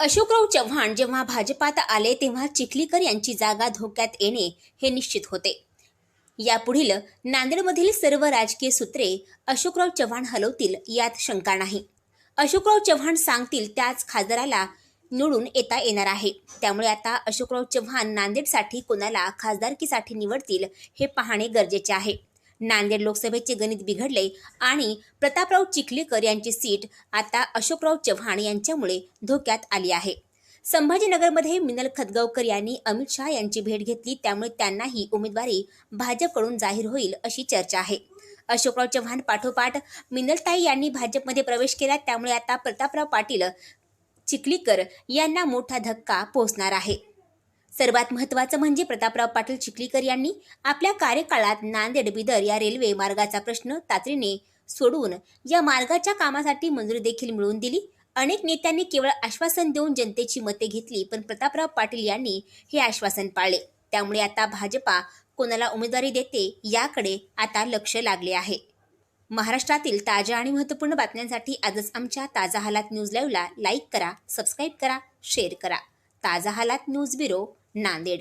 अशोकराव चव्हाण जेव्हा भाजपात आले तेव्हा चिखलीकर यांची जागा धोक्यात येणे हे निश्चित होते. यापुढील नांदेडमधील सर्व राजकीय सूत्रे अशोकराव चव्हाण हलवतील यात शंका नाही. अशोकराव चव्हाण सांगतील त्याच खासदाराला निवडून येता येणार आहे. त्यामुळे आता अशोकराव चव्हाण नांदेडसाठी कोणाला खासदारकीसाठी निवडतील हे पाहणे गरजेचे आहे. नांदेड लोकसभेचे गणित बिघडले आणि प्रतापराव चिखलीकर यांची सीट आता अशोकराव चव्हाण यांच्यामुळे धोक्यात आली आहे. संभाजीनगरमध्ये मिनल खतगावकर यांनी अमित शहा यांची भेट घेतली त्यामुळे त्यांनाही उमेदवारी भाजपकडून जाहीर होईल अशी चर्चा आहे. अशोकराव चव्हाण पाठोपाठ मिनलताई यांनी भाजपमध्ये प्रवेश केला त्यामुळे आता प्रतापराव पाटील चिखलीकर यांना मोठा धक्का पोहोचणार आहे. सर्वात महत्त्वाचं म्हणजे प्रतापराव पाटील चिखलीकर यांनी आपल्या कार्यकाळात नांदेड बिदर या रेल्वे मार्गाचा प्रश्न तातडीने सोडवून या मार्गाच्या कामासाठी मंजुरी देखील मिळवून दिली. अनेक नेत्यांनी केवळ आश्वासन देऊन जनतेची मते घेतली पण प्रतापराव पाटील यांनी हे आश्वासन पाळले. त्यामुळे आता भाजपा कोणाला उमेदवारी देते याकडे आता लक्ष लागले आहे. महाराष्ट्रातील ताज्या आणि महत्त्वपूर्ण बातम्यांसाठी आजच आमच्या ताजा हालात न्यूज लाईव्हला लाईक करा सबस्क्राईब करा शेअर करा. ताजा हालात न्यूज ब्युरो नांदेड.